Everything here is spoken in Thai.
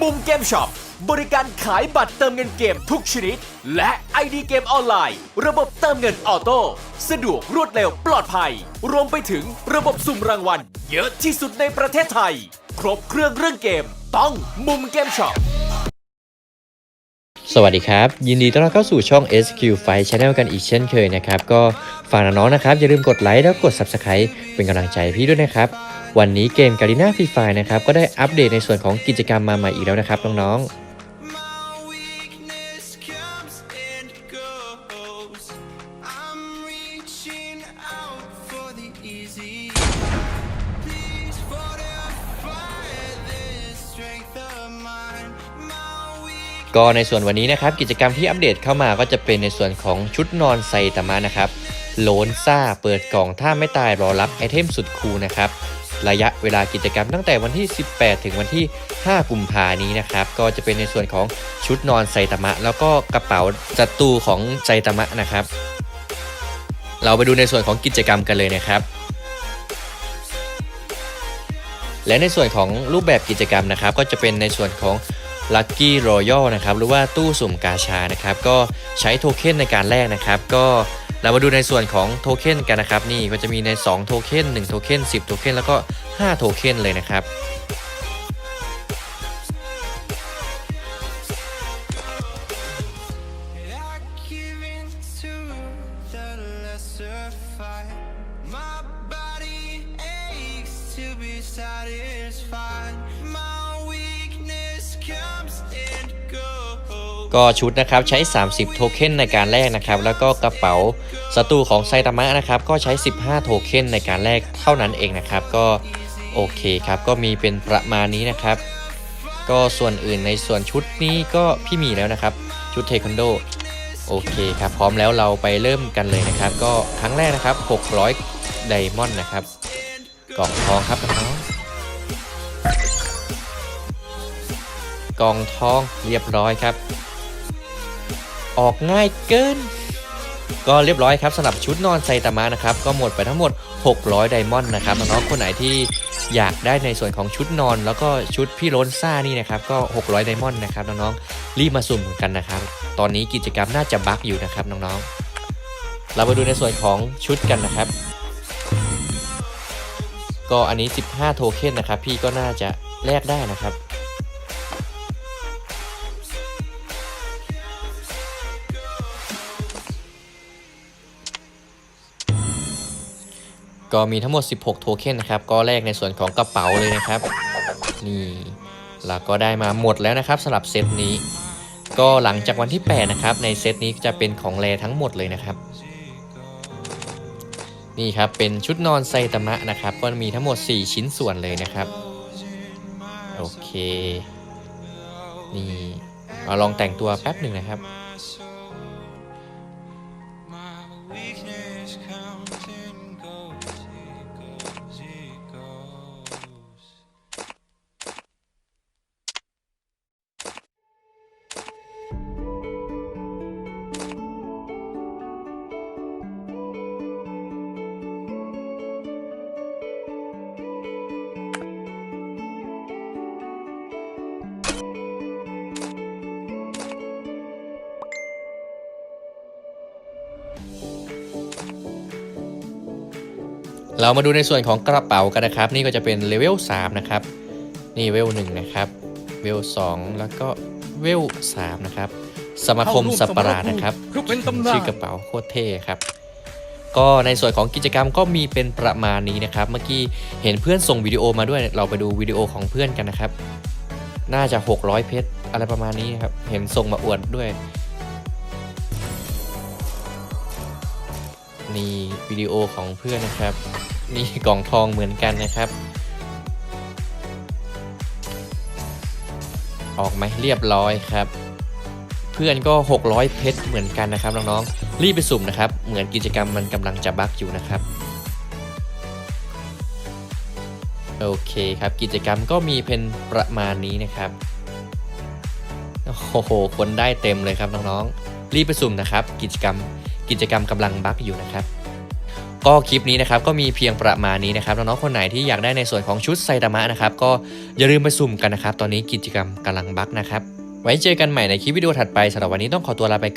มุมเกมช็อปบริการขายบัตรเติมเงินเกมทุกชนิด และ ID เกมออนไลน์ ระบบเติมเงินออโต้สะดวกรวดเร็วปลอดภัย รวมไปถึงระบบสุ่มรางวัล เยอะที่สุดในประเทศไทย ครบเครื่องเรื่องเกม ต้องมุมเกมช็อปสวัสดีครับ ยินดีต้อนรับเข้าสู่ช่อง SQ Fight Channel กันอีกเช่นเคยนะครับ ก็ฝากน้องๆนะครับ อย่าลืมกดไลค์แล้วกด Subscribe เป็นกำลังใจพี่ด้วยนะครับ วันนี้เกม g a r i n a Free Fire นะครับก็ได้อัปเดตในส่วนของกิจกรรมมาใหม่อีกแล้วนะครับน้องๆก็ในส่วนวันนี้นะครับกิจกรรมที่อัปเดตเข้ามาก็จะเป็นในส่วนของชุดนอนไซตามะนะครับโลนซ่าเปิดกล่องถ้าไม่ตายรอรับไอเทมสุดคูลนะครับ ระยะเวลากิจกรรมตั้งแต่วันที่ 18 ถึงวันที่ 5 กุมภานี้นะครับ ก็จะเป็นในส่วนของชุดนอนไซตามะ แล้วก็กระเป๋าจัตูของไซตามะนะครับ เราไปดูในส่วนของกิจกรรมกันเลยนะครับและในส่วนของรูปแบบกิจกรรมนะครับ ก็จะเป็นในส่วนของ Lucky Royal นะครับ หรือว่าตู้สุ่มกาชานะครับ ก็ใช้โทเค็นในการแลกนะครับ ก็ เรามาดูในส่วนของโทเค็นกันนะครับนี่ก็จะมีใน2โทเค็น1โทเค็น10โทเค็นแล้วก็5โทเค็นเลยนะครับ I give in to the lesser fight. My body aches to be satisfied. ก็ชุดนะครับใช้ 30 โทเค็นในการแลกนะครับ แล้วก็กระเป๋าศัตรูของไซตามะนะครับ ก็ใช้ 15 โทเค็นในการแลกเท่านั้นเองนะครับ ก็โอเคครับ ก็มีเป็นประมาณนี้นะครับ ก็ส่วนอื่นในส่วนชุดนี้ก็พี่มีแล้วนะครับ ชุดเทควันโดโอเคครับ พร้อมแล้วเราไปเริ่มกันเลยนะครับ ก็ครั้งแรกนะครับ 600 ไดมอนด์นะครับกล่องทองครับน้องกล่องทองเรียบร้อยครับ ออกง่ายเกิน ก็เรียบร้อยครับสำหรับชุดนอนไซตามะนะครับ ก็หมดไปทั้งหมด 600 ไดมอนด์นะครับน้องๆคนไหนที่อยากได้ในส่วนของชุดนอน แล้วก็ชุดพี่โรนซ่านี่นะครับก็ 600 ไดมอนด์นะครับน้องๆรีบมาสุ่มกันนะครับ ตอนนี้กิจกรรมน่าจะบั๊กอยู่นะครับน้องๆ เรามาดูในส่วนของชุดกันนะครับ ก็อันนี้ 15 โทเค็นนะครับ พี่ก็น่าจะแลกได้นะครับ ก็มีทั้งหมด 16 โทเค็นนะครับ ก็แลกในส่วนของกระเป๋าเลยนะครับ นี่แล้วก็ได้มาหมดแล้วนะครับสำหรับเซตนี้ ก็หลังจากวันที่ 8 นะครับ ในเซตนี้จะเป็นของแรทั้งหมดเลยนะครับ นี่ครับ เป็นชุดนอนไซตามะนะครับ ก็มีทั้งหมด 4 ชิ้นส่วนเลยนะครับ โอเค นี่มาลองแต่งตัวแป๊บหนึ่งนะครับ เรามาดูในส่วนของกระเป๋ากันนะครับ นี่ก็จะเป็นเลเวล3นะครับ นี่เวล1นะครับเวล2แล้วก็เวล3นะครับ สมาคมสัตว์ประหลาดนะครับคือเป็นตำนานชื่อกระเป๋าโคตรเท่ครับ ก็ในส่วนของกิจกรรมก็มีเป็นประมาณนี้นะครับ เมื่อกี้เห็นเพื่อนส่งวิดีโอมาด้วยเราไปดูวิดีโอของเพื่อนกันนะครับ น่าจะ 600 เพชรอะไรประมาณนี้ครับ เห็นส่งมาอวดด้วย นี่วิดีโอของเพื่อนนะครับ นี่กล่องทองเหมือนกันนะครับ ออกไหมเรียบร้อยครับ เพื่อนก็ 600 เพชรเหมือนกันนะครับน้องๆรีบไปสุ่มนะครับ เหมือนกิจกรรมมันกำลังจะบั๊กอยู่นะครับโอเคครับกิจกรรมก็มีเป็นประมาณนี้นะครับโอ้โหคนได้เต็มเลยครับน้องๆรีบไปสุ่มนะครับ กิจกรรม กิจกรรมกำลังบักอยู่นะครับ ก็คลิปนี้นะครับก็มีเพียงประมาณนี้นะครับน้องๆคนไหนที่อยากได้ในส่วนของชุดไซตามะนะครับก็อย่าลืมไปสุ่มกันนะครับ ตอนนี้กิจกรรมกำลังบักนะครับ ไว้เจอกันใหม่ในคลิปวิดีโอถัดไปสำหรับวันนี้ต้องขอตัวลาไปก่อน